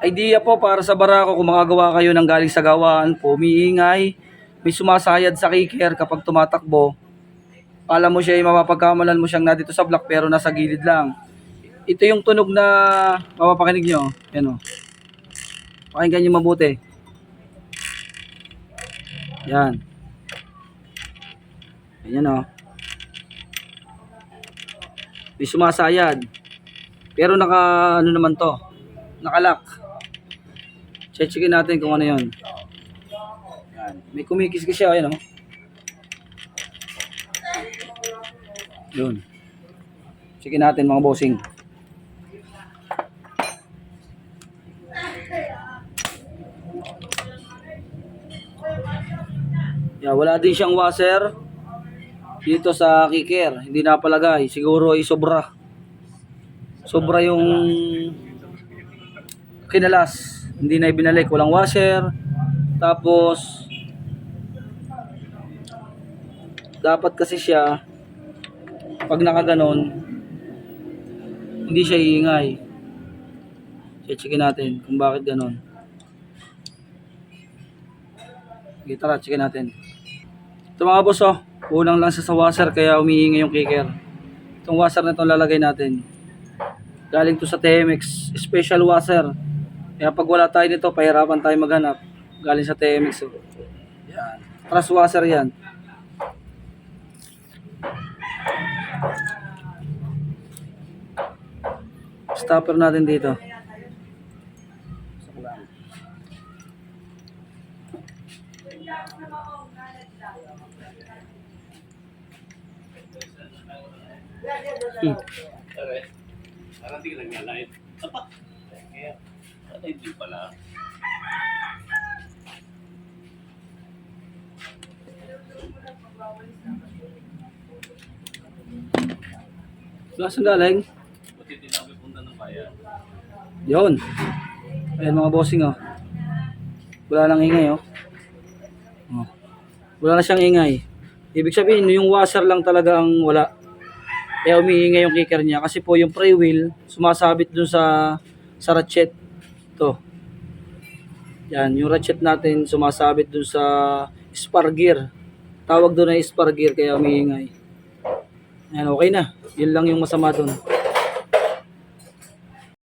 idea po para sa barako kung makagawa kayo ng galing sa gawaan po, umiingay, may sumasayad sa kicker kapag tumatakbo. Alam mo siya, ay mapapagkamalan mo siyang na dito sa block pero nasa gilid lang. Ito yung tunog na mapapakinig nyo. Yan o. Pakinggan nyo mabuti. Yan. Yan o. May sumasayad. Pero naka ano naman to. Nakalock. Checkin natin kung ano 'yon. Yan. May kumikis-kis siya, ayan oh. Yun. Checkin natin mga bossing. Yeah, wala din siyang washer dito sa kicker. Hindi napalagay. Siguro ay sobra. Sobra yung kinalas. Hindi na ibinalik. Walang washer. Tapos, dapat kasi siya, pag nakaganon, hindi siya iingay. Checkin natin kung bakit ganon. Okay, tara, checkin natin. Ito mga boss, oh. Kulang lang sa, washer kaya umiingay yung kicker. Itong washer na ito lalagay natin. Galing to sa TMX special washer. Kaya pag wala tayo nito, pahirapan tayo maghanap. Galing sa TMX. Oh. Yan. Trust washer yan. Stopper natin dito. Hmm. Di lang nga live. Apa? Kaya, ano hindi pala? Saan galing? Buti din ako punta ng bayan. Yun. Ayan mga bossing oh. Wala nang ingay oh. oh. Wala na siyang ingay. Ibig sabihin, yung washer lang talaga ang wala. Kaya umiingay yung kicker niya kasi po yung pre wheel sumasabit dun sa sa ratchet. To. Yan, yung ratchet natin sumasabit dun sa spar gear. Tawag doon ay spar gear kaya umiingay. Yan, okay na. Yun lang yung masama doon.